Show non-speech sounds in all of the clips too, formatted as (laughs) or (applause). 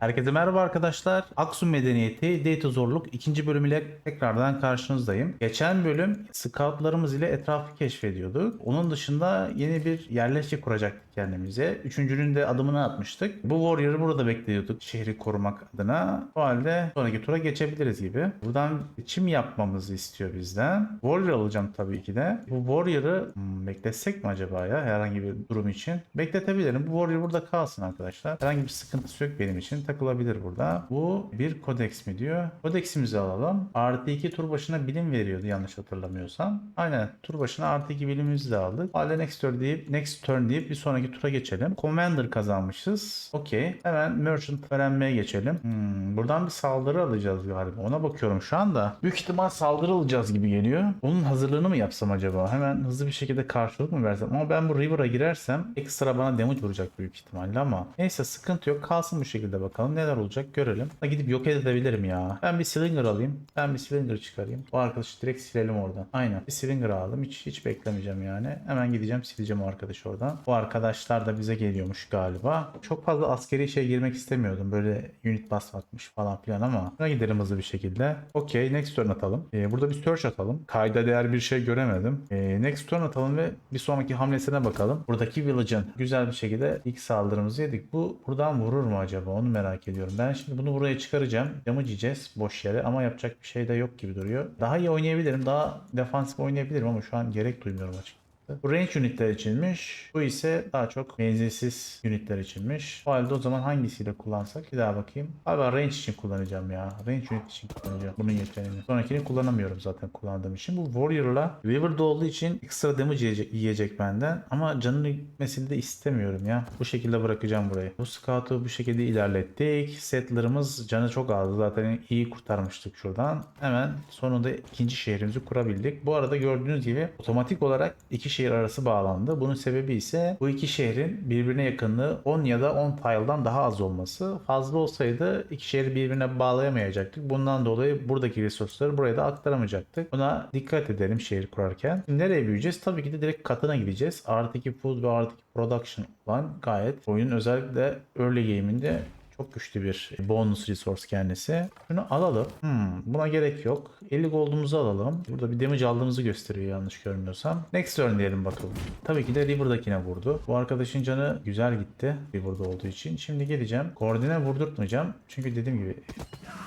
Herkese merhaba arkadaşlar. Aksum Medeniyeti Data Zorluk ikinci bölümüyle tekrardan karşınızdayım. Geçen bölüm scoutlarımız ile etrafı keşfediyorduk. Onun dışında yeni bir yerleşke kuracaktık kendimize. Üçüncünün de adımını atmıştık. Bu Warrior'ı burada bekliyorduk şehri korumak adına. O halde sonraki tura geçebiliriz gibi. Buradan seçim yapmamızı istiyor bizden. Warrior alacağım tabii ki de. Bu Warrior'ı hmm, bekletsek mi acaba ya herhangi bir durum için? Bekletebilirim. Bu Warrior burada kalsın arkadaşlar. Herhangi bir sıkıntısı yok benim için. Takılabilir burada. Bu bir kodeks mi diyor. Kodeksimizi alalım. Artı 2 tur başına bilim veriyordu yanlış hatırlamıyorsam. Aynen tur başına artı 2 bilimimizi de aldık. Hale next turn deyip next turn deyip bir sonraki tura geçelim. Commander kazanmışız. Okey. Hemen merchant öğrenmeye geçelim. Hmm, buradan bir saldırı alacağız galiba. Ona bakıyorum şu anda. Büyük ihtimal saldırı alacağız gibi geliyor. Onun hazırlığını mı yapsam acaba? Hemen hızlı bir şekilde karşılık mı versem? Ama ben bu River'a girersem ekstra bana damage vuracak büyük ihtimalle ama. Neyse sıkıntı yok. Kalsın bu şekilde bakalım. Neler olacak görelim. Ha, Gidip yok edebilirim ya. Ben bir Slinger alayım. Ben bir Slinger çıkarayım. Bu arkadaşı direkt silelim oradan. Aynen. Bir Slinger aldım. Hiç hiç beklemeyeceğim yani. Hemen gideceğim sileceğim o arkadaşı oradan. Bu arkadaşlar da bize geliyormuş galiba. Çok fazla askeri şey girmek istemiyordum. Böyle unit basmakmış falan filan ama. Buna gidelim hızlı bir şekilde. Okey. Next turn atalım. Ee, burada bir search atalım. Kayda değer bir şey göremedim. Ee, next turn atalım ve bir sonraki hamlesine bakalım. Buradaki Village'ın güzel bir şekilde ilk saldırımızı yedik. Bu buradan vurur mu acaba? Onu merak ediyorum. Ben şimdi bunu buraya çıkaracağım. Damage yiyeceğiz boş yere ama yapacak bir şey de yok gibi duruyor. Daha iyi oynayabilirim. Daha defansif oynayabilirim ama şu an gerek duymuyorum açıkçası. Bu range unitler içinmiş. Bu ise daha çok menzilsiz unitler içinmiş. O halde o zaman hangisiyle kullansak? Bir daha bakayım. Abi range için kullanacağım ya. Range unit için kullanacağım. Bunun yeteneğini. Sonrakini kullanamıyorum zaten kullandığım için. Bu Warrior'la River'da olduğu için ekstra damage yiyecek, yiyecek benden. Ama canını gitmesini de istemiyorum ya. Bu şekilde bırakacağım burayı. Bu scout'u bu şekilde ilerlettik. Settler'ımız canı çok azdı. Zaten iyi kurtarmıştık şuradan. Hemen sonunda ikinci şehrimizi kurabildik. Bu arada gördüğünüz gibi otomatik olarak iki şehir arası bağlandı. Bunun sebebi ise bu iki şehrin birbirine yakınlığı 10 ya da 10 tile'dan daha az olması. Fazla olsaydı iki şehri birbirine bağlayamayacaktık. Bundan dolayı buradaki resursları buraya da aktaramayacaktık. Buna dikkat edelim şehir kurarken. Şimdi nereye büyüyeceğiz? Tabii ki de direkt katına gideceğiz. Artı 2 food ve artı 2 production olan gayet oyunun özellikle early game'inde çok güçlü bir bonus resource kendisi. Şunu alalım. Hmm, buna gerek yok. 50 gold'umuzu alalım. Burada bir damage aldığımızı gösteriyor yanlış görmüyorsam. Next turn diyelim bakalım. Tabii ki de River'dakine vurdu. Bu arkadaşın canı güzel gitti. River'da olduğu için. Şimdi geleceğim. Koordine vurdurtmayacağım. Çünkü dediğim gibi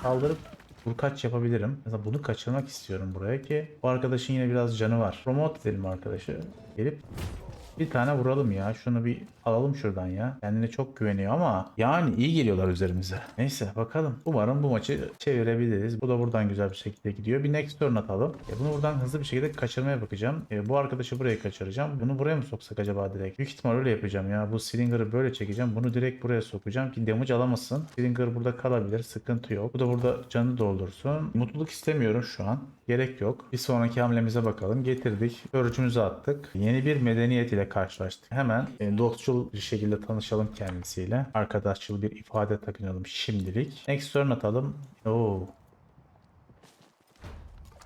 kaldırıp vur kaç yapabilirim. Mesela bunu kaçırmak istiyorum buraya ki bu arkadaşın yine biraz canı var. Promote edelim arkadaşı. Gelip bir tane vuralım ya. Şunu bir alalım şuradan ya. Kendine çok güveniyor ama yani iyi geliyorlar üzerimize. Neyse bakalım. Umarım bu maçı çevirebiliriz. Bu da buradan güzel bir şekilde gidiyor. Bir next turn atalım. E bunu buradan hızlı bir şekilde kaçırmaya bakacağım. E bu arkadaşı buraya kaçıracağım. Bunu buraya mı soksak acaba direkt? Büyük ihtimal öyle yapacağım ya. Bu Slinger'ı böyle çekeceğim. Bunu direkt buraya sokacağım ki damage alamasın. Slinger burada kalabilir. Sıkıntı yok. Bu da burada canı doldursun. Mutluluk istemiyorum şu an. Gerek yok. Bir sonraki hamlemize bakalım. Getirdik. Örücümüzü attık. Yeni bir medeniyet ile karşılaştık. Hemen e, dostçul bir şekilde tanışalım kendisiyle. Arkadaşçıl bir ifade takınalım şimdilik. Next turn atalım. Oo.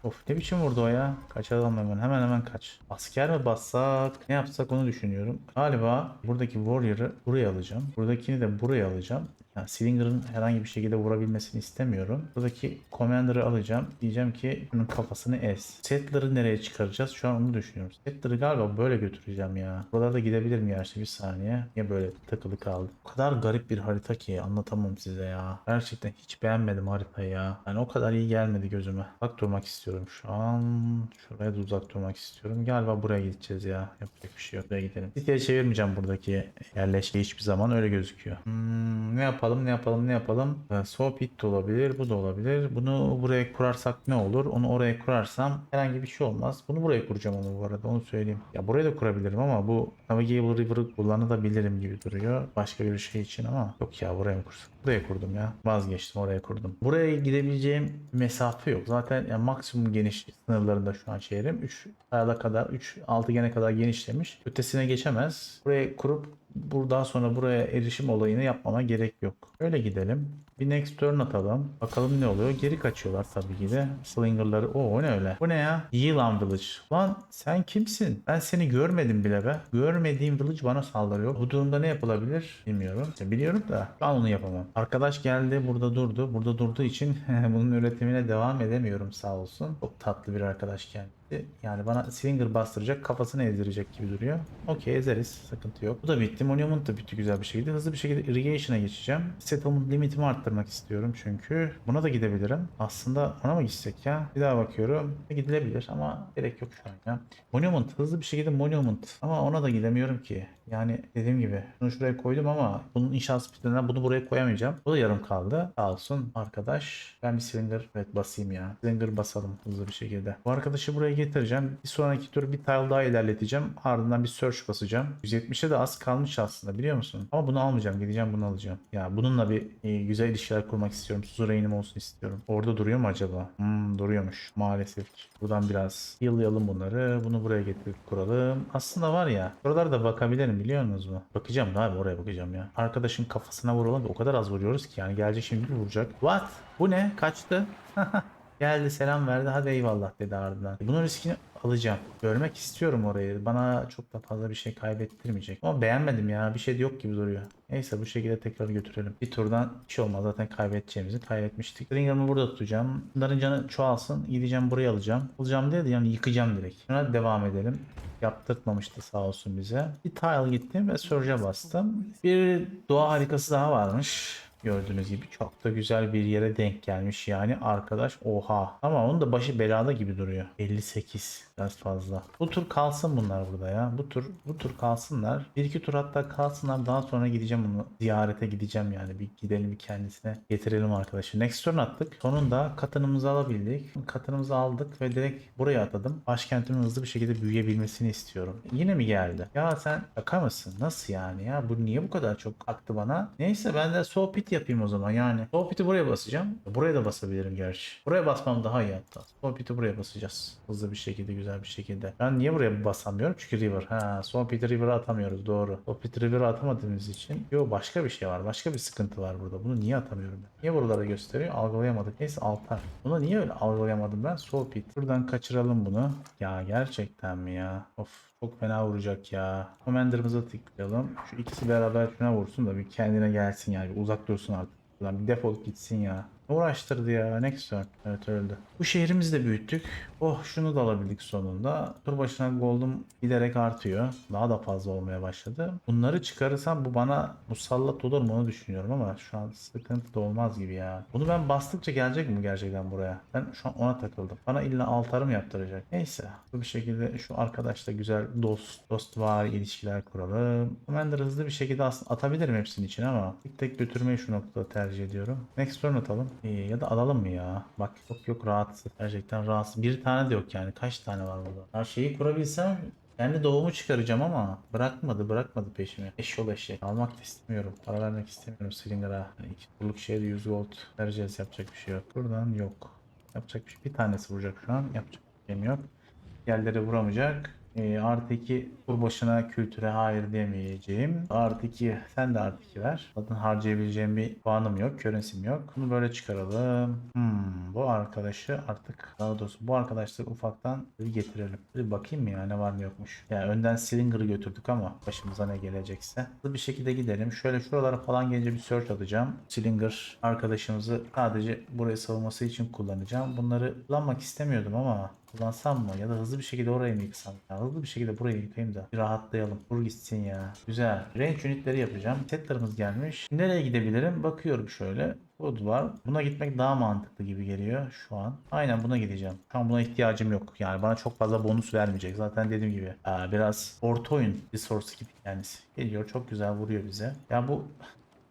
Of ne biçim vurdu o ya? Kaçalım hemen. Hemen hemen kaç. Asker mi bassak? Ne yapsak onu düşünüyorum. Galiba buradaki Warrior'ı buraya alacağım. Buradakini de buraya alacağım. Yani Slinger'ın herhangi bir şekilde vurabilmesini istemiyorum. Buradaki Commander'ı alacağım. Diyeceğim ki bunun kafasını ez. Settler'ı nereye çıkaracağız? Şu an onu düşünüyorum. Settler'ı galiba böyle götüreceğim ya. Buralarda gidebilir mi gerçi bir saniye. Niye böyle takılı kaldı? O kadar garip bir harita ki anlatamam size ya. Gerçekten hiç beğenmedim haritayı ya. Yani o kadar iyi gelmedi gözüme. Uzak durmak istiyorum şu an. Şuraya da uzak durmak istiyorum. Galiba buraya gideceğiz ya. Yapacak bir şey yok. Buraya gidelim. City'ye çevirmeyeceğim buradaki yerleşke hiçbir zaman öyle gözüküyor. Hmm, ne yapalım ne yapalım ne yapalım. Ee, Sohbet de olabilir. Bu da olabilir. Bunu buraya kurarsak ne olur? Onu oraya kurarsam herhangi bir şey olmaz. Bunu buraya kuracağım onu bu arada. Onu söyleyeyim. Ya buraya da kurabilirim ama bu Navigable River'ı kullanabilirim gibi duruyor. Başka bir şey için ama yok ya buraya mı kursam? Buraya kurdum ya. Vazgeçtim oraya kurdum. Buraya gidebileceğim mesafe yok. Zaten yani maksimum geniş sınırlarında şu an şehrim. 3 ayala kadar 3 altıgene kadar genişlemiş. Ötesine geçemez. Buraya kurup buradan sonra buraya erişim olayını yapmama gerek yok. Öyle gidelim. Bir next turn atalım. Bakalım ne oluyor. Geri kaçıyorlar tabii ki de. Slinger'ları. Oo ne öyle? Bu ne ya? Yılan Village. Lan sen kimsin? Ben seni görmedim bile be. Görmediğim Village bana saldırıyor. Bu durumda ne yapılabilir? Bilmiyorum. Biliyorum da ben onu yapamam. Arkadaş geldi burada durdu. Burada durduğu için (laughs) bunun üretimine devam edemiyorum sağ olsun. Çok tatlı bir arkadaş geldi. Yani bana Slinger bastıracak, kafasını ezdirecek gibi duruyor. Okey ezeriz. Sıkıntı yok. Bu da bitti. Monument da bitti güzel bir şekilde. Hızlı bir şekilde Irrigation'a geçeceğim. Settlement limitimi arttırmak istiyorum çünkü. Buna da gidebilirim. Aslında ona mı gitsek ya? Bir daha bakıyorum. Gidilebilir ama gerek yok şu an ya. Monument. Hızlı bir şekilde Monument. Ama ona da gidemiyorum ki. Yani dediğim gibi bunu şuraya koydum ama bunun inşaat speedinden bunu buraya koyamayacağım. Bu da yarım kaldı. Sağ olsun arkadaş. Ben bir Slinger evet basayım ya. Slinger basalım hızlı bir şekilde. Bu arkadaşı buraya getireceğim. Bir sonraki tur bir tile daha ilerleteceğim. Ardından bir search basacağım. 170'e de az kalmış aslında biliyor musun? Ama bunu almayacağım. Gideceğim bunu alacağım. Ya bununla bir e, güzel ilişkiler kurmak istiyorum. Suzerain'im olsun istiyorum. Orada duruyor mu acaba? Hmm, duruyormuş maalesef. Buradan biraz yıllayalım bunları. Bunu buraya getirip kuralım. Aslında var ya buralarda bakabilirim biliyor musunuz mu? Bakacağım da abi oraya bakacağım ya. Arkadaşın kafasına vuralım. O kadar az vuruyoruz ki yani gelecek şimdi vuracak. What? Bu ne? Kaçtı. (laughs) Geldi selam verdi hadi eyvallah dedi ardından. Bunun riskini alacağım. Görmek istiyorum orayı. Bana çok da fazla bir şey kaybettirmeyecek. Ama beğenmedim ya. Bir şey de yok gibi duruyor. Neyse bu şekilde tekrar götürelim. Bir turdan bir şey olmaz. Zaten kaybedeceğimizi kaybetmiştik. Stringer'ımı burada tutacağım. Bunların canı çoğalsın. Gideceğim buraya alacağım. Alacağım değil de yani yıkacağım direkt. Şuna devam edelim. Yaptırtmamıştı sağ olsun bize. Bir tile gittim ve surge'a bastım. Bir doğa harikası daha varmış. Gördüğünüz gibi çok da güzel bir yere denk gelmiş yani arkadaş oha. Ama onun da başı belada gibi duruyor. 58 biraz fazla. Bu tur kalsın bunlar burada ya. Bu tur bu tur kalsınlar. Bir iki tur hatta kalsınlar. Daha sonra gideceğim onu ziyarete gideceğim yani. Bir gidelim bir kendisine getirelim arkadaşı. Next turn attık. Sonunda katınımızı alabildik. Katınımızı aldık ve direkt buraya atadım. Başkentimin hızlı bir şekilde büyüyebilmesini istiyorum. Yine mi geldi? Ya sen şaka mısın? Nasıl yani ya? Bu niye bu kadar çok aktı bana? Neyse ben de sohbet yapayım o zaman yani. Sohbeti buraya basacağım. Buraya da basabilirim gerçi. Buraya basmam daha iyi hatta. Sohbeti buraya basacağız. Hızlı bir şekilde güzel bir şekilde. Ben niye buraya basamıyorum? Çünkü river. Ha, sohbeti river'a atamıyoruz doğru. Sohbeti river'a atamadığımız için. Yo başka bir şey var. Başka bir sıkıntı var burada. Bunu niye atamıyorum ben? Niye buralara gösteriyor? Algılayamadık. Neyse altar. Bunu niye öyle algılayamadım ben? Sohbet. Buradan kaçıralım bunu. Ya gerçekten mi ya? Of çok fena vuracak ya. Commander'ımıza tıklayalım. Şu ikisi beraber şuna vursun da bir kendine gelsin yani. Bir uzak dursun artık. Lan bir defol gitsin ya. Uğraştırdı ya. Next turn. Evet öldü. Bu şehrimizi de büyüttük. Oh şunu da alabildik sonunda. Tur başına gold'um giderek artıyor. Daha da fazla olmaya başladı. Bunları çıkarırsam bu bana musallat olur mu onu düşünüyorum ama şu an sıkıntı da olmaz gibi ya. Bunu ben bastıkça gelecek mi gerçekten buraya? Ben şu an ona takıldım. Bana illa altarım yaptıracak. Neyse. Bu bir şekilde şu arkadaşla güzel dost dost var ilişkiler kuralım. Commander hızlı bir şekilde aslında atabilirim hepsinin için ama tek tek götürmeyi şu noktada tercih ediyorum. Next turn atalım. İyi, ya da alalım mı ya? Bak yok yok rahatsız. Gerçekten rahatsız. Bir tane de yok yani. Kaç tane var burada? Her şeyi kurabilsem kendi doğumu çıkaracağım ama bırakmadı bırakmadı peşimi. Eşyol eşek. Almak da istemiyorum. Para vermek istemiyorum Slinger'a. Yani iki turluk şeye de 100 gold vereceğiz yapacak bir şey yok. Buradan yok. Yapacak bir şey. Bir tanesi vuracak şu an. Yapacak bir şeyim yok. Yerlere vuramayacak. E, artı 2 tur başına kültüre hayır diyemeyeceğim. Artı 2 sen de artı 2 ver. Zaten harcayabileceğim bir puanım yok. Currency'm yok. Bunu böyle çıkaralım. Hmm, bu arkadaşı artık daha doğrusu bu arkadaşları ufaktan bir getirelim. Bir bakayım mı ya ne var ne yokmuş. Yani önden Slinger'ı götürdük ama başımıza ne gelecekse. Hızlı bir şekilde gidelim. Şöyle şuralara falan gelince bir search atacağım. Slinger arkadaşımızı sadece buraya savunması için kullanacağım. Bunları kullanmak istemiyordum ama kullansam mı? Ya da hızlı bir şekilde orayı mı yıksam? Ya hızlı bir şekilde burayı yıkayayım da bir rahatlayalım. Vur gitsin ya. Güzel. Range unitleri yapacağım. Setlerimiz gelmiş. Nereye gidebilirim? Bakıyorum şöyle. Food var. Buna gitmek daha mantıklı gibi geliyor şu an. Aynen buna gideceğim. Şu an buna ihtiyacım yok. Yani bana çok fazla bonus vermeyecek. Zaten dediğim gibi biraz orta oyun resource gibi kendisi. Geliyor çok güzel vuruyor bize. Ya bu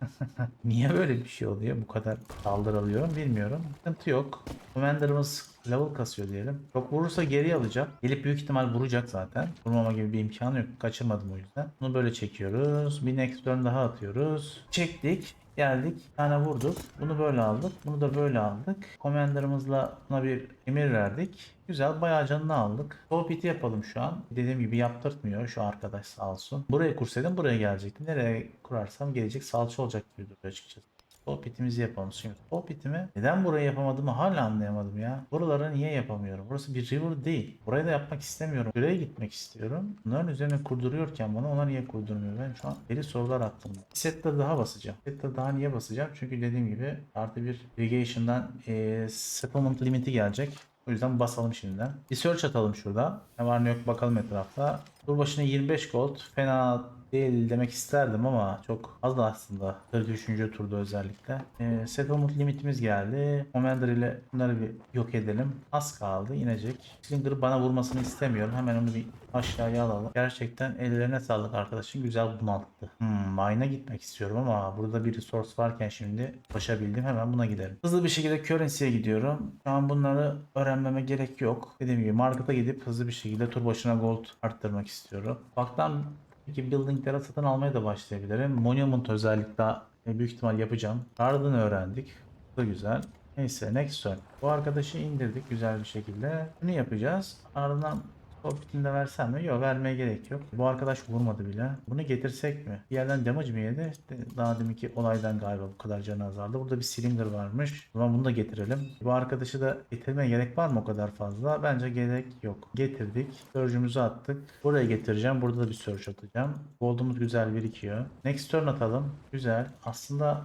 (laughs) Niye böyle bir şey oluyor? Bu kadar saldırılıyorum bilmiyorum. Sıkıntı yok. Commander'ımız level kasıyor diyelim. Çok vurursa geri alacak. Gelip büyük ihtimal vuracak zaten. Vurmama gibi bir imkanı yok. Kaçırmadım o yüzden. Bunu böyle çekiyoruz. Bir next turn daha atıyoruz. Çektik. Geldik. Bir tane vurduk. Bunu böyle aldık. Bunu da böyle aldık. Commander'ımızla buna bir emir verdik. Güzel bayağı canını aldık. Sohbeti yapalım şu an. Dediğim gibi yaptırtmıyor şu arkadaş sağ olsun. Buraya kursaydım buraya gelecektim. Nereye kurarsam gelecek salça olacak gibi duruyor açıkçası. Sohbetimizi yapalım şimdi. Sohbetimi neden burayı yapamadığımı hala anlayamadım ya. Buraları niye yapamıyorum? Burası bir river değil. Burayı da yapmak istemiyorum. Buraya gitmek istiyorum. Bunların üzerine kurduruyorken bana ona niye kurdurmuyor? Ben şu an deli sorular attım. Sette daha basacağım. Sette daha niye basacağım? Çünkü dediğim gibi artı bir irrigation'dan eee settlement limiti gelecek. O yüzden basalım şimdiden. Bir search atalım şurada. Ne var ne yok bakalım etrafta. Dur başına 25 gold. Fena değil demek isterdim ama çok az da aslında 43. turda özellikle. Ee, settlement limitimiz geldi. Commander ile bunları bir yok edelim. Az kaldı inecek. Slinger'ı bana vurmasını istemiyorum. Hemen onu bir aşağıya alalım. Gerçekten ellerine sağlık arkadaşım. Güzel bunalttı. Hmm, mine'a gitmek istiyorum ama burada bir resource varken şimdi başabildim. Hemen buna giderim. Hızlı bir şekilde currency'ye gidiyorum. Şu an bunları öğrenmeme gerek yok. Dediğim gibi markete gidip hızlı bir şekilde tur başına gold arttırmak istiyorum. Baktan Peki building'lere satın almaya da başlayabilirim. Monument özellikle e, büyük ihtimal yapacağım. Garden öğrendik. Bu da güzel. Neyse next turn. Bu arkadaşı indirdik güzel bir şekilde. Bunu yapacağız. Ardından Sohbetini de versem mi? Yok vermeye gerek yok. Bu arkadaş vurmadı bile. Bunu getirsek mi? Bir yerden damage mi yedi? İşte daha deminki olaydan galiba bu kadar canı azaldı. Burada bir cylinder varmış. O bunu da getirelim. Bu arkadaşı da getirmeye gerek var mı o kadar fazla? Bence gerek yok. Getirdik. Surge'ümüzü attık. Buraya getireceğim. Burada da bir surge atacağım. Gold'umuz güzel birikiyor. Next turn atalım. Güzel. Aslında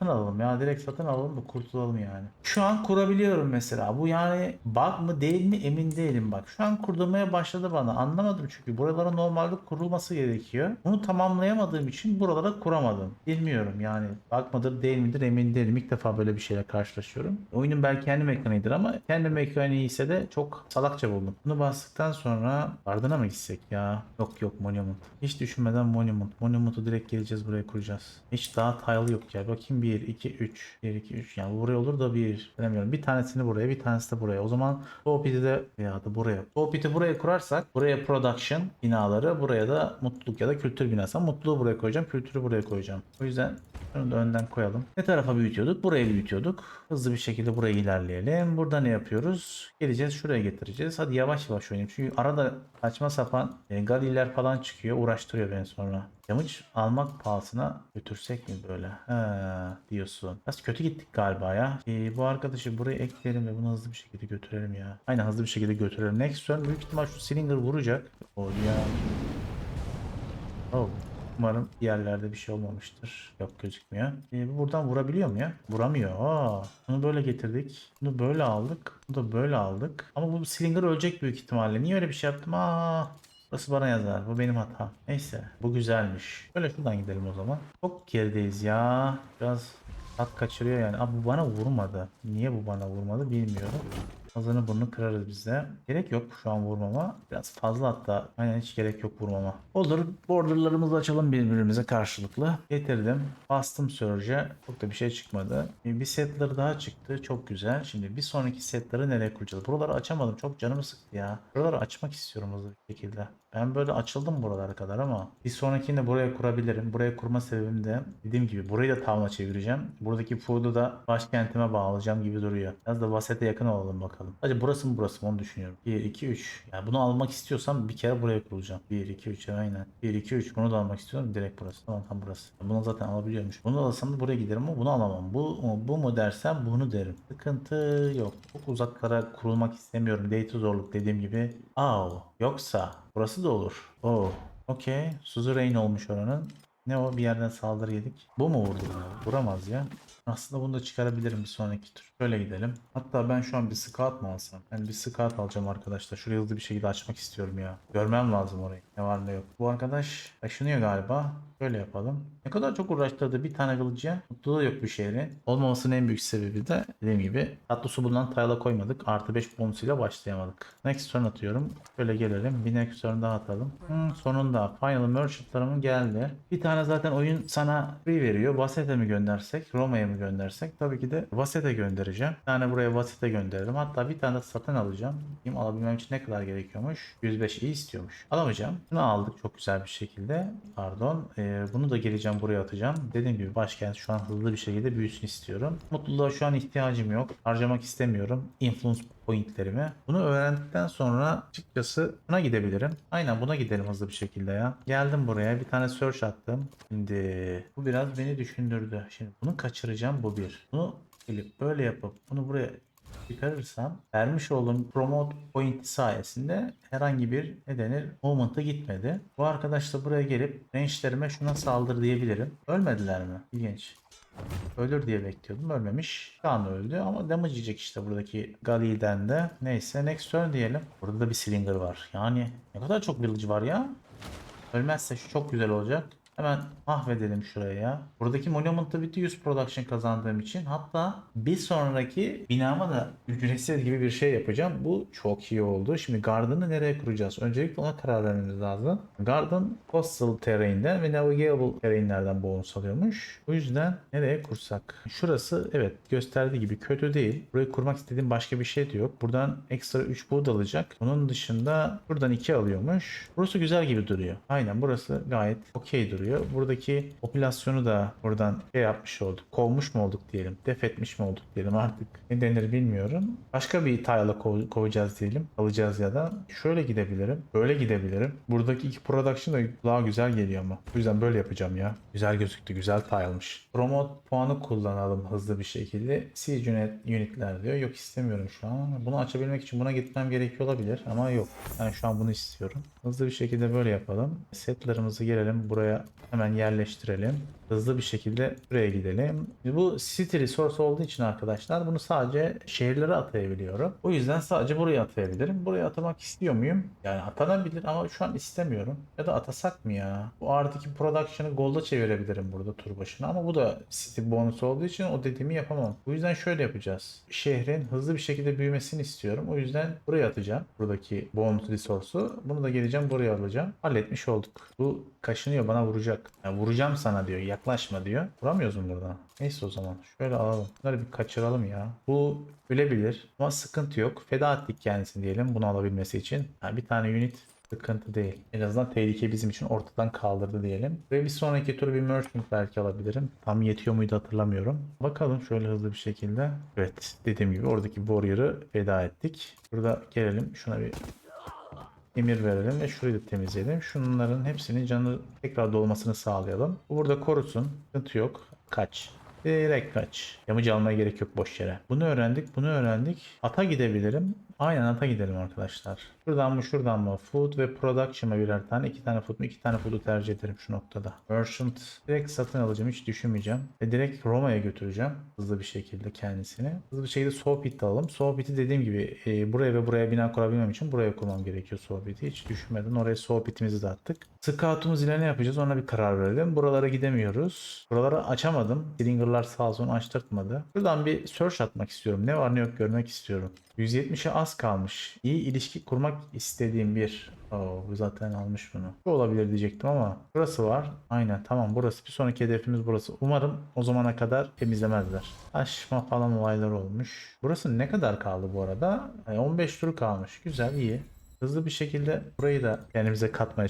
Satın alalım ya direkt satın alalım da kurtulalım yani. Şu an kurabiliyorum mesela. Bu yani bug mı değil mi emin değilim bak. Şu an kurdurmaya başladı bana. Anlamadım çünkü buralara normalde kurulması gerekiyor. Bunu tamamlayamadığım için buralara kuramadım. Bilmiyorum yani bug mıdır değil midir emin değilim. İlk defa böyle bir şeyle karşılaşıyorum. Oyunun belki kendi mekaniğidir ama kendi mekaniği ise de çok salakça buldum. Bunu bastıktan sonra ardına mı gitsek ya? Yok yok monument. Hiç düşünmeden monument. Monument'u direkt geleceğiz buraya kuracağız. Hiç daha tile yok ya. Bakayım 1, 2, 3. 1, 2, 3. Yani buraya olur da 1. Bilemiyorum. Bir tanesini buraya bir tanesi de buraya. O zaman Sohbet'i de ya da buraya. Sohbet'i buraya kurarsak buraya production binaları buraya da mutluluk ya da kültür binası. Mutluluğu buraya koyacağım. Kültürü buraya koyacağım. O yüzden şunu da önden koyalım. Ne tarafa büyütüyorduk? Buraya büyütüyorduk. Hızlı bir şekilde buraya ilerleyelim. Burada ne yapıyoruz? Geleceğiz şuraya getireceğiz. Hadi yavaş yavaş oynayayım. Çünkü arada saçma sapan e, galiller falan çıkıyor. Uğraştırıyor beni sonra. Yamış almak pahasına götürsek mi böyle? He diyorsun. Biraz kötü gittik galiba ya. E, bu arkadaşı buraya ekleyelim ve bunu hızlı bir şekilde götürelim ya. Aynen hızlı bir şekilde götürelim. Next turn büyük ihtimal şu Slinger vuracak. O ya. Oh. Umarım yerlerde bir şey olmamıştır. Yok gözükmüyor. E, bu buradan vurabiliyor mu ya? Vuramıyor. Aa, bunu böyle getirdik. Bunu böyle aldık. Bunu da böyle aldık. Ama bu Slinger ölecek büyük ihtimalle. Niye öyle bir şey yaptım? Aa, Burası bana yazar. Bu benim hatam. Neyse. Bu güzelmiş. Böyle şuradan gidelim o zaman. Çok gerideyiz ya. Biraz tat kaçırıyor yani. Abi bu bana vurmadı. Niye bu bana vurmadı bilmiyorum. Ağzını burnunu kırarız biz de. Gerek yok şu an vurmama. Biraz fazla hatta. Aynen hiç gerek yok vurmama. Olur. Borderlarımızı açalım birbirimize karşılıklı. Getirdim. Bastım Surge'e. Çok da bir şey çıkmadı. Bir setleri daha çıktı. Çok güzel. Şimdi bir sonraki setleri nereye kuracağız? Buraları açamadım. Çok canımı sıktı ya. Buraları açmak istiyorum hızlı bir şekilde. Ben böyle açıldım buralara kadar ama bir sonrakini de buraya kurabilirim. Buraya kurma sebebim de dediğim gibi burayı da tavla çevireceğim. Buradaki food'u da başkentime bağlayacağım gibi duruyor. Biraz da Vasset'e yakın olalım bakalım. Hadi burası mı burası mı onu düşünüyorum. 1, 2, 3. Yani bunu almak istiyorsam bir kere buraya kurulacağım. 1, 2, 3 aynen. 1, 2, 3 bunu da almak istiyorum. Direkt burası. Tamam tam burası. Bunu zaten alabiliyormuş. Bunu alsam da buraya giderim ama bunu alamam. Bu, bu mu dersem bunu derim. Sıkıntı yok. Çok uzaklara kurulmak istemiyorum. Data zorluk dediğim gibi. Aa, yoksa burası da olur. Oo. Okey. Suzerain olmuş oranın. Ne o bir yerden saldırı yedik. Bu mu vurdu? Vuramaz ya. Aslında bunu da çıkarabilirim bir sonraki tur. Şöyle gidelim. Hatta ben şu an bir scout mı alsam? Ben bir scout alacağım arkadaşlar. Şurayı hızlı bir şekilde açmak istiyorum ya. Görmem lazım orayı. Ne var ne yok. Bu arkadaş taşınıyor galiba. Şöyle yapalım. Ne kadar çok uğraştırdı bir tane kılıcıya. Mutluluğu yok bir şehrin. Olmamasının en büyük sebebi de dediğim gibi tatlı su bulunan tayla koymadık. Artı 5 bonusuyla başlayamadık. Next turn atıyorum. Şöyle gelelim. Bir next turn daha atalım. Hmm, sonunda final merchantlarımın geldi. Bir tane zaten oyun sana free veriyor. Basset'e mi göndersek? Roma'ya mı göndersek tabii ki de Vasete göndereceğim. Bir tane buraya Vasete gönderirim. Hatta bir tane de satın alacağım. Benim alabilmem için ne kadar gerekiyormuş? 105 iyi istiyormuş. Alamayacağım. Bunu aldık çok güzel bir şekilde. Pardon. Ee, bunu da geleceğim buraya atacağım. Dediğim gibi başkent şu an hızlı bir şekilde büyüsün istiyorum. Mutluluğa şu an ihtiyacım yok. Harcamak istemiyorum. Influence pointlerimi. Bunu öğrendikten sonra açıkçası buna gidebilirim. Aynen buna gidelim hızlı bir şekilde ya. Geldim buraya bir tane search attım. Şimdi bu biraz beni düşündürdü. Şimdi bunu kaçıracağım bu bir. Bunu gelip böyle yapıp bunu buraya çıkarırsam vermiş olduğum promote point sayesinde herhangi bir ne denir movement'a gitmedi. Bu arkadaş da buraya gelip range'lerime şuna saldır diyebilirim. Ölmediler mi? İlginç. Ölür diye bekliyordum. Ölmemiş. Şu an öldü ama damage yiyecek işte buradaki Gali'den de. Neyse next turn diyelim. Burada da bir Slinger var. Yani ne kadar çok village var ya. Ölmezse şu çok güzel olacak. Hemen mahvedelim şuraya ya. Buradaki Monument'ta bir 100 production kazandığım için hatta bir sonraki binama da ücretsiz gibi bir şey yapacağım. Bu çok iyi oldu. Şimdi Garden'ı nereye kuracağız? Öncelikle ona karar vermemiz lazım. Garden coastal terrain'den ve navigable terrain'lerden bonus alıyormuş. O yüzden nereye kursak? Şurası evet gösterdiği gibi kötü değil. Burayı kurmak istediğim başka bir şey de yok. Buradan ekstra 3 boot alacak. Onun dışında buradan 2 alıyormuş. Burası güzel gibi duruyor. Aynen burası gayet okey duruyor. Buradaki popülasyonu da buradan şey yapmış olduk. Kovmuş mu olduk diyelim. Def etmiş mi olduk diyelim artık. Ne denir bilmiyorum. Başka bir tile'a kov- kovacağız diyelim. Alacağız ya da şöyle gidebilirim. Böyle gidebilirim. Buradaki iki production da daha güzel geliyor ama. O yüzden böyle yapacağım ya. Güzel gözüktü. Güzel tile'mış. Promote puanı kullanalım hızlı bir şekilde. Siege unit, unitler diyor. Yok istemiyorum şu an. Bunu açabilmek için buna gitmem gerekiyor olabilir ama yok. Ben şu an bunu istiyorum. Hızlı bir şekilde böyle yapalım. Setlerimizi gelelim. Buraya hemen yerleştirelim. Hızlı bir şekilde buraya gidelim. Bu city resource olduğu için arkadaşlar bunu sadece şehirlere atayabiliyorum. O yüzden sadece buraya atayabilirim. Buraya atamak istiyor muyum? Yani atanabilir ama şu an istemiyorum. Ya da atasak mı ya? Bu artık production'ı gold'a çevirebilirim burada tur başına ama bu da city bonus olduğu için o dediğimi yapamam. Bu yüzden şöyle yapacağız. Şehrin hızlı bir şekilde büyümesini istiyorum. O yüzden buraya atacağım. Buradaki bonus resource'u. Bunu da geleceğim buraya alacağım. Halletmiş olduk. Bu kaşınıyor bana vuracak. Ya vuracağım sana diyor. Yaklaşma diyor. Vuramıyoruz mu burada? Neyse o zaman. Şöyle alalım. Bunları bir kaçıralım ya. Bu ölebilir ama sıkıntı yok. Feda ettik kendisini diyelim bunu alabilmesi için. Ha, bir tane unit sıkıntı değil. En azından tehlike bizim için ortadan kaldırdı diyelim. Ve bir sonraki tur bir merchant belki alabilirim. Tam yetiyor muydu hatırlamıyorum. Bakalım şöyle hızlı bir şekilde. Evet dediğim gibi oradaki warrior'ı feda ettik. Burada gelelim şuna bir emir verelim ve şurayı da temizleyelim. Şunların hepsinin canı tekrar dolmasını sağlayalım. Bu burada korusun. Sıkıntı yok. Kaç. Direkt kaç. Yamıcı almaya gerek yok boş yere. Bunu öğrendik, bunu öğrendik. Ata gidebilirim. Aynen ata gidelim arkadaşlar. Şuradan mı şuradan mı? Food ve production'a birer tane. iki tane food mu? iki tane food'u tercih ederim şu noktada. Merchant direkt satın alacağım. Hiç düşünmeyeceğim. Ve direkt Roma'ya götüreceğim. Hızlı bir şekilde kendisini. Hızlı bir şekilde Sohbit'i alalım. Sohbit'i dediğim gibi e, buraya ve buraya bina kurabilmem için buraya kurmam gerekiyor Sohbit'i. Hiç düşünmeden oraya Sohbit'imizi de attık. Scout'umuz ile ne yapacağız ona bir karar verelim. Buralara gidemiyoruz. Buraları açamadım. Slinger'lar sağ olsun açtırtmadı. Buradan bir search atmak istiyorum. Ne var ne yok görmek istiyorum. 170'e az kalmış. İyi ilişki kurmak istediğim bir. Oo, bu zaten almış bunu. Bu olabilir diyecektim ama burası var. Aynen tamam burası. Bir sonraki hedefimiz burası. Umarım o zamana kadar temizlemezler. Aşma falan olaylar olmuş. Burası ne kadar kaldı bu arada? Yani 15 tur kalmış. Güzel iyi. Hızlı bir şekilde burayı da kendimize katmaya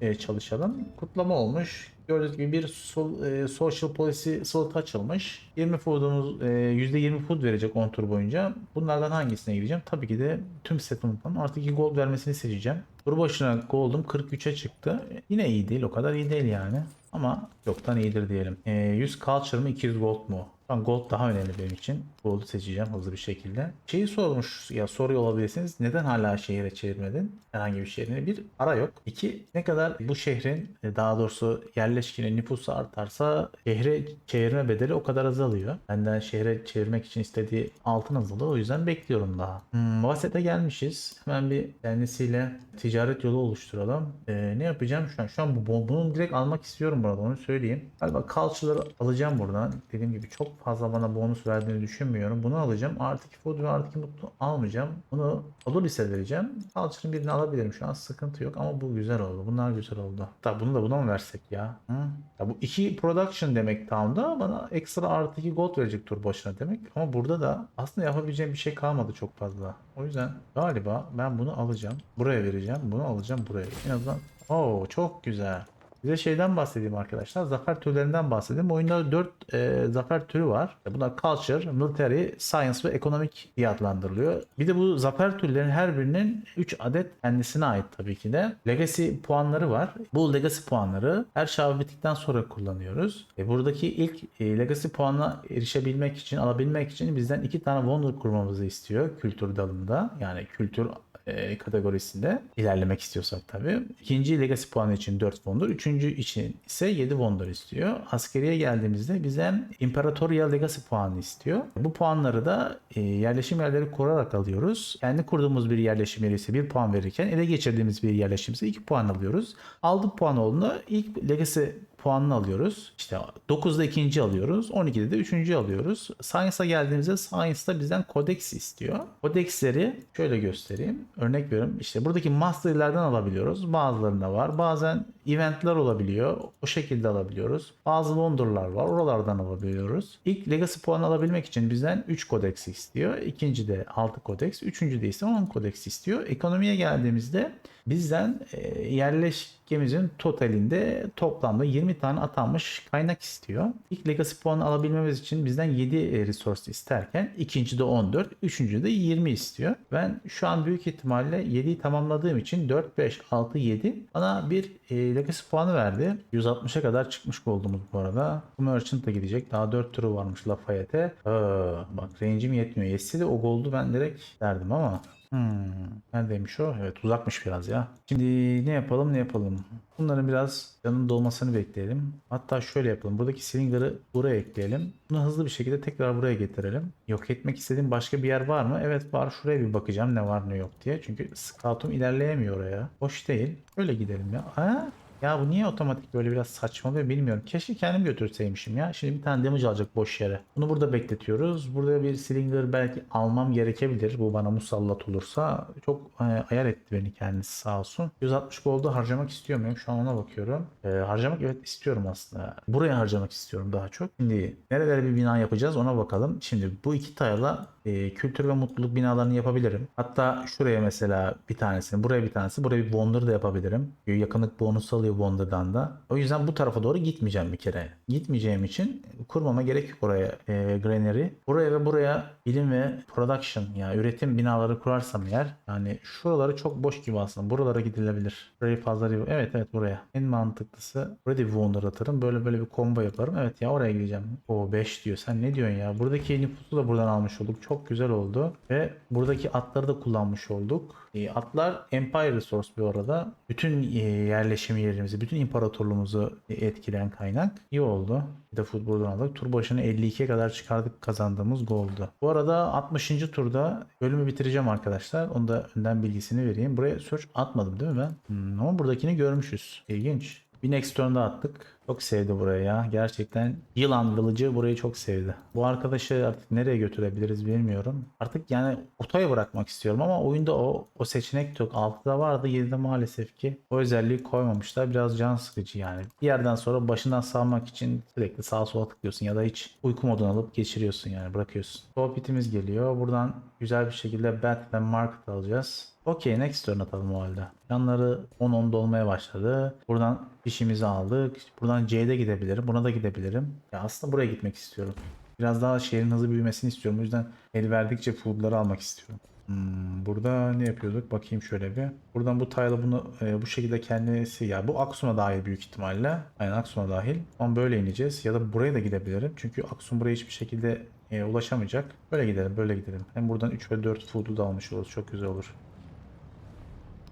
e, çalışalım. Kutlama olmuş. Gördüğünüz gibi bir sol, e, social policy slot açılmış. 20 food'umuz e, %20 food verecek 10 tur boyunca. Bunlardan hangisine gideceğim? Tabii ki de tüm settlement'tan artık 2 gold vermesini seçeceğim. Tur başına gold'um 43'e çıktı. Yine iyi değil o kadar iyi değil yani. Ama yoktan iyidir diyelim. E, 100 culture mı 200 gold mu? Şu gold daha önemli benim için. Gold'u seçeceğim hızlı bir şekilde. Şeyi sormuş ya soruyor olabilirsiniz. Neden hala şehre çevirmedin? Herhangi bir şehrini. Bir ara yok. İki ne kadar bu şehrin e, daha doğrusu yerleşkinin nüfusu artarsa şehre çevirme bedeli o kadar azalıyor. Benden şehre çevirmek için istediği altın azalıyor. O yüzden bekliyorum daha. Hmm, Vasset'e gelmişiz. Hemen bir kendisiyle ticaret yolu oluşturalım. E, ne yapacağım şu an? Şu an bu, bunu direkt almak istiyorum burada onu söyleyeyim. Galiba culture'ları alacağım buradan. Dediğim gibi çok çok fazla bana bonus verdiğini düşünmüyorum. Bunu alacağım. Artı 2 food ve artı 2 mutlu almayacağım. Bunu olur ise vereceğim. Culture'ın birini alabilirim şu an sıkıntı yok ama bu güzel oldu. Bunlar güzel oldu. Hatta bunu da buna mı versek ya? Hı? ya bu iki production demek tamda bana ekstra artı 2 gold verecek tur başına demek. Ama burada da aslında yapabileceğim bir şey kalmadı çok fazla. O yüzden galiba ben bunu alacağım. Buraya vereceğim. Bunu alacağım buraya. En azından Oo çok güzel. Size şeyden bahsedeyim arkadaşlar. Zafer türlerinden bahsedeyim. Oyunda 4 e, zafer türü var. Bunlar Culture, Military, Science ve Ekonomik diye adlandırılıyor. Bir de bu zafer türlerinin her birinin 3 adet kendisine ait tabii ki de. Legacy puanları var. Bu Legacy puanları her şahı bittikten sonra kullanıyoruz. E, buradaki ilk e, Legacy puanına erişebilmek için, alabilmek için bizden 2 tane Wonder kurmamızı istiyor kültür dalında. Yani kültür e, kategorisinde ilerlemek istiyorsak tabii. İkinci Legacy puanı için 4 Wonder, üçüncü için ise 7 Wonder istiyor. Askeriye geldiğimizde bizden Imperatorial Legacy puanı istiyor. Bu puanları da e, yerleşim yerleri kurarak alıyoruz. Kendi kurduğumuz bir yerleşim yeri ise 1 puan verirken ele geçirdiğimiz bir yerleşim ise 2 puan alıyoruz. Aldık puan olduğunda ilk Legacy puanını alıyoruz. İşte 9'da ikinci alıyoruz. 12'de de üçüncü alıyoruz. Science'a geldiğimizde Science'da bizden Codex istiyor. Codex'leri şöyle göstereyim. Örnek veriyorum. İşte buradaki Master'lardan alabiliyoruz. Bazılarında var. Bazen eventler olabiliyor. O şekilde alabiliyoruz. Bazı Wonder'lar var. Oralardan alabiliyoruz. İlk Legacy puanı alabilmek için bizden 3 Codex istiyor. İkinci de 6 Codex. Üçüncü de ise 10 Codex istiyor. Ekonomiye geldiğimizde bizden e, yerleşkemizin totalinde toplamda 20 tane atanmış kaynak istiyor. İlk Legacy puanı alabilmemiz için bizden 7 resource isterken ikinci de 14, üçüncü de 20 istiyor. Ben şu an büyük ihtimalle 7'yi tamamladığım için 4, 5, 6, 7 bana bir e, Legacy puanı verdi. 160'a kadar çıkmış gold'umuz bu arada. Bu Merchant da gidecek. Daha 4 turu varmış Lafayette. Aa, bak range'im yetmiyor. Yetseydi o gold'u ben direkt derdim ama Hmm, neredeymiş o? Evet uzakmış biraz ya. Şimdi ne yapalım ne yapalım? Bunların biraz canın dolmasını bekleyelim. Hatta şöyle yapalım. Buradaki Slinger'ı buraya ekleyelim. Bunu hızlı bir şekilde tekrar buraya getirelim. Yok etmek istediğim başka bir yer var mı? Evet var. Şuraya bir bakacağım ne var ne yok diye. Çünkü Scout'um ilerleyemiyor oraya. Hoş değil. Öyle gidelim ya. Ha? Ya bu niye otomatik böyle biraz saçmalıyor bilmiyorum. Keşke kendim götürseymişim ya. Şimdi bir tane damage alacak boş yere. Bunu burada bekletiyoruz. Burada bir Slinger belki almam gerekebilir. Bu bana musallat olursa. Çok e, ayar etti beni kendisi sağ olsun. 160 gold'u harcamak istiyor muyum? Şu an ona bakıyorum. E, harcamak evet istiyorum aslında. Buraya harcamak istiyorum daha çok. Şimdi nerelere bir bina yapacağız ona bakalım. Şimdi bu iki tayla e, kültür ve mutluluk binalarını yapabilirim. Hatta şuraya mesela bir tanesini, buraya bir tanesi, buraya bir Wonder da yapabilirim. Yakınlık bonusu alıyor Wonder'dan da. O yüzden bu tarafa doğru gitmeyeceğim bir kere. Gitmeyeceğim için kurmama gerek yok oraya e, Granary. Buraya ve buraya bilim ve production yani üretim binaları kurarsam eğer yani şuraları çok boş gibi aslında. Buralara gidilebilir. Burayı fazla evet evet buraya. En mantıklısı buraya bir Wonder atarım. Böyle böyle bir combo yaparım. Evet ya oraya gideceğim. O 5 diyor. Sen ne diyorsun ya? Buradaki nüfusu da buradan almış olduk. Çok güzel oldu. Ve buradaki atları da kullanmış olduk. E, atlar Empire Resource bir arada. Bütün e, yerleşim yerimizi, bütün imparatorluğumuzu etkileyen kaynak. İyi oldu. Bir de futboldan aldık. Tur başına 52'ye kadar çıkardık kazandığımız goldu. Bu arada 60. turda bölümü bitireceğim arkadaşlar. Onu da önden bilgisini vereyim. Buraya search atmadım değil mi ben? Hmm, ama buradakini görmüşüz. İlginç. Bir next turn'da attık. Çok sevdi burayı ya. Gerçekten yılan kılıcı burayı çok sevdi. Bu arkadaşı artık nereye götürebiliriz bilmiyorum. Artık yani otaya bırakmak istiyorum ama oyunda o o seçenek yok. 6'da vardı 7'de maalesef ki o özelliği koymamışlar. Biraz can sıkıcı yani. Bir yerden sonra başından sağmak için sürekli sağa sola tıklıyorsun ya da hiç uyku modunu alıp geçiriyorsun yani bırakıyorsun. Sohbetimiz geliyor. Buradan güzel bir şekilde Bat Market alacağız. Okey next turn atalım o halde. Yanları 10-10 dolmaya başladı. Buradan işimizi aldık. Buradan C'de gidebilirim. Buna da gidebilirim. Ya aslında buraya gitmek istiyorum. Biraz daha şehrin hızlı büyümesini istiyorum. O yüzden el verdikçe foodları almak istiyorum. Hmm, burada ne yapıyorduk? Bakayım şöyle bir. Buradan bu tayla bunu e, bu şekilde kendisi ya bu Aksum'a dahil büyük ihtimalle. Aynen Aksum'a dahil. Ama böyle ineceğiz. Ya da buraya da gidebilirim. Çünkü Aksum buraya hiçbir şekilde e, ulaşamayacak. Böyle gidelim, böyle gidelim. Hem buradan 3 ve 4 food'u da almış oluruz. Çok güzel olur.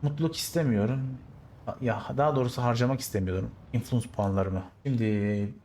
Mutluluk istemiyorum. Ya daha doğrusu harcamak istemiyorum. İnfluence puanlarımı. Şimdi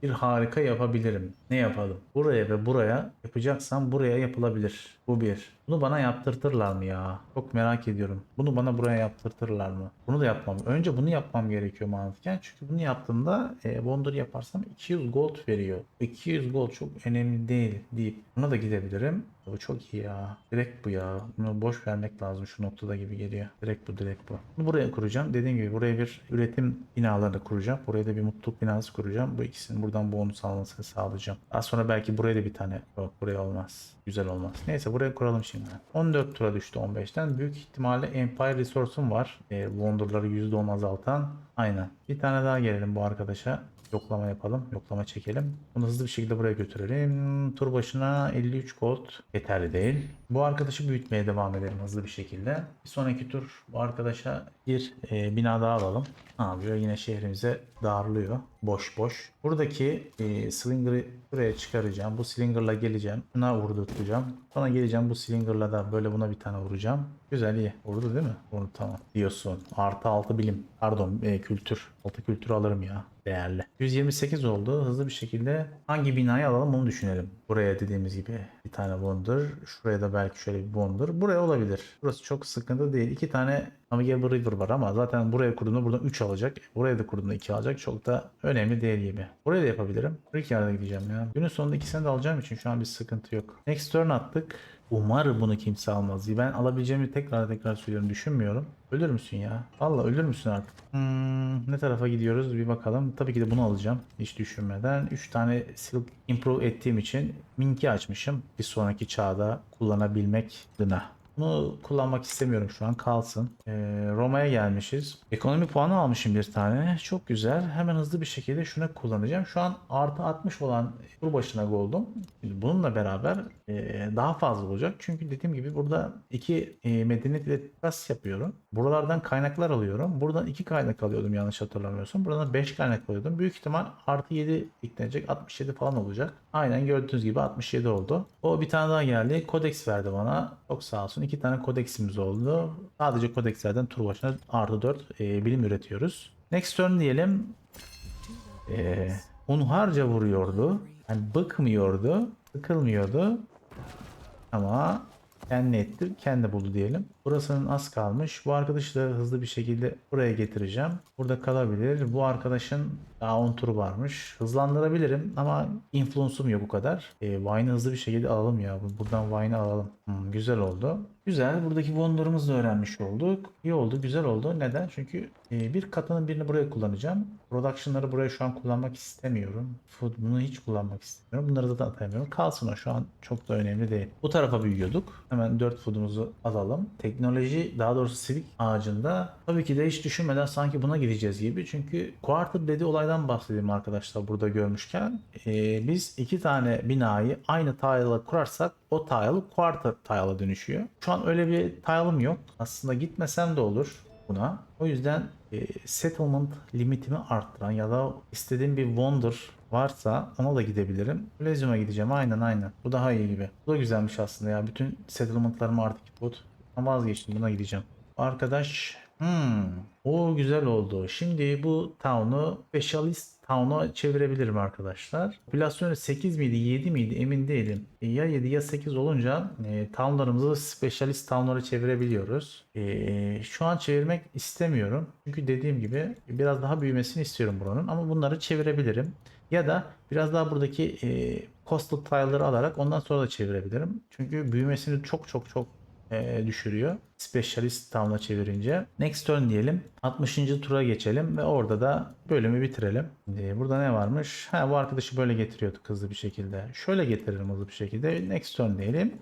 bir harika yapabilirim. Ne yapalım? Buraya ve buraya yapacaksam buraya yapılabilir. Bu bir. Bunu bana yaptırtırlar mı ya? Çok merak ediyorum. Bunu bana buraya yaptırtırlar mı? Bunu da yapmam. Önce bunu yapmam gerekiyor mantıken. Çünkü bunu yaptığımda e, Wonder yaparsam 200 gold veriyor. 200 gold çok önemli değil deyip buna da gidebilirim. Bu çok iyi ya. Direkt bu ya. Bunu boş vermek lazım şu noktada gibi geliyor. Direkt bu direkt bu. Bunu buraya kuracağım. Dediğim gibi buraya bir üretim binalarını kuracağım. Buraya da bir mutluluk binası kuracağım. Bu ikisinin buradan bonus almasını sağlayacağım. Daha sonra belki buraya da bir tane. Yok buraya olmaz. Güzel olmaz. Neyse buraya kuralım şimdi. 14 tura düştü 15'ten. Büyük ihtimalle Empire Resource'um var. E, Wonder'ları %10 azaltan. Aynen. Bir tane daha gelelim bu arkadaşa. Yoklama yapalım. Yoklama çekelim. Bunu hızlı bir şekilde buraya götürelim. Tur başına 53 gold yeterli değil. Bu arkadaşı büyütmeye devam edelim hızlı bir şekilde. Bir sonraki tur bu arkadaşa bir e, bina daha alalım. Ne yapıyor? Yine şehrimize darlıyor. Boş boş. Buradaki e, Slinger'ı buraya çıkaracağım. Bu Slinger'la geleceğim. Buna vurdurtacağım. Sonra geleceğim bu Slinger'la da böyle buna bir tane vuracağım. Güzel iyi. Vurdu değil mi? Vurdu tamam. Diyorsun. Artı 6 bilim. Pardon e, kültür. 6 kültür alırım ya. Değerli. 128 oldu. Hızlı bir şekilde hangi binayı alalım onu düşünelim. Buraya dediğimiz gibi bir tane Wonder. Şuraya da belki şöyle bir Wonder. Buraya olabilir. Burası çok sıkıntı değil. İki tane Navigable River var ama zaten buraya kurduğunda buradan 3 alacak. Buraya da kurduğunda 2 alacak. Çok da önemli değil gibi. Buraya da yapabilirim. Brickyard'a gideceğim ya. Günün sonunda ikisini de alacağım için şu an bir sıkıntı yok. Next turn attık. Umarım bunu kimse almaz. Ben alabileceğimi tekrar tekrar söylüyorum. Düşünmüyorum. Ölür müsün ya? Valla ölür müsün artık? Hmm, ne tarafa gidiyoruz bir bakalım. Tabii ki de bunu alacağım. Hiç düşünmeden. 3 tane silk improve ettiğim için Mink'i açmışım. Bir sonraki çağda kullanabilmek adına. Bunu kullanmak istemiyorum şu an kalsın. Ee, Roma'ya gelmişiz. Ekonomi puanı almışım bir tane. Çok güzel. Hemen hızlı bir şekilde şunu kullanacağım. Şu an artı 60 olan tur başına goldum. Bununla beraber e, daha fazla olacak. Çünkü dediğim gibi burada iki e, medeniyet ile takas yapıyorum. Buralardan kaynaklar alıyorum. Buradan iki kaynak alıyordum yanlış hatırlamıyorsam. Buradan 5 kaynak alıyordum. Büyük ihtimal artı 7 eklenecek. 67 falan olacak. Aynen gördüğünüz gibi 67 oldu. O bir tane daha geldi. Kodeks verdi bana. Çok sağ olsun. İki tane kodeksimiz oldu. Sadece kodekslerden tur başına artı 4 e, bilim üretiyoruz. Next turn diyelim. E, hunharca vuruyordu. Yani bıkmıyordu. Sıkılmıyordu. Ama kendi etti, kendi buldu diyelim. Burasının az kalmış. Bu arkadaşı da hızlı bir şekilde buraya getireceğim. Burada kalabilir. Bu arkadaşın daha 10 turu varmış. Hızlandırabilirim ama influence'um yok bu kadar. E, Vine'ı hızlı bir şekilde alalım ya. Buradan Vine'ı alalım. Hmm, güzel oldu. Güzel. Buradaki Wonder'ımızı da öğrenmiş olduk. İyi oldu. Güzel oldu. Neden? Çünkü e, bir katının birini buraya kullanacağım. Production'ları buraya şu an kullanmak istemiyorum. Food bunu hiç kullanmak istemiyorum. Bunları da atamıyorum. Kalsın o şu an çok da önemli değil. Bu tarafa büyüyorduk. Hemen 4 food'umuzu alalım. Teknoloji daha doğrusu civic ağacında tabii ki de hiç düşünmeden sanki buna gideceğiz gibi. Çünkü quarter dedi olaydan bahsedeyim arkadaşlar burada görmüşken. E, biz iki tane binayı aynı tile'a kurarsak o tile quarter tile'a dönüşüyor. Şu an öyle bir tile'ım yok. Aslında gitmesem de olur buna. O yüzden e, settlement limitimi arttıran ya da istediğim bir wonder varsa ona da gidebilirim. Lezyum'a gideceğim aynen aynen. Bu daha iyi gibi. Bu da güzelmiş aslında ya. Bütün settlement'larımı artık bot. Ama vazgeçtim buna gideceğim. Arkadaş Hmm, o güzel oldu. Şimdi bu town'u specialist town'a çevirebilirim arkadaşlar. Popülasyonu 8 miydi 7 miydi emin değilim. E, ya 7 ya 8 olunca e, town'larımızı specialist town'lara çevirebiliyoruz. E, şu an çevirmek istemiyorum. Çünkü dediğim gibi biraz daha büyümesini istiyorum buranın ama bunları çevirebilirim. Ya da biraz daha buradaki e, coastal tile'ları alarak ondan sonra da çevirebilirim. Çünkü büyümesini çok çok çok e, düşürüyor. Specialist Town'a çevirince. Next turn diyelim. 60. tura geçelim ve orada da bölümü bitirelim. E, burada ne varmış? Ha bu arkadaşı böyle getiriyorduk hızlı bir şekilde. Şöyle getiririm hızlı bir şekilde. Next turn diyelim.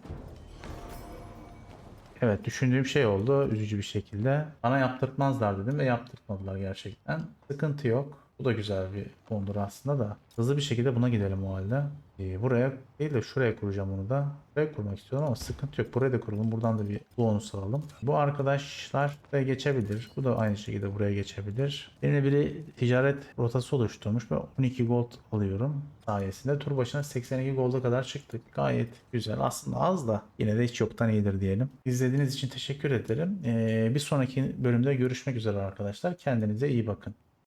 Evet düşündüğüm şey oldu üzücü bir şekilde. Bana yaptırtmazlar dedim ve yaptırtmadılar gerçekten. Sıkıntı yok. Bu da güzel bir fondur aslında da. Hızlı bir şekilde buna gidelim o halde. Ee, buraya değil de şuraya kuracağım onu da. Buraya kurmak istiyorum ama sıkıntı yok. Buraya da kuralım. Buradan da bir bonus alalım. Bu arkadaşlar buraya geçebilir. Bu da aynı şekilde buraya geçebilir. Benimle biri ticaret rotası oluşturmuş ve 12 gold alıyorum sayesinde. Tur başına 82 golda kadar çıktık. Gayet güzel. Aslında az da yine de hiç yoktan iyidir diyelim. İzlediğiniz için teşekkür ederim. Ee, bir sonraki bölümde görüşmek üzere arkadaşlar. Kendinize iyi bakın.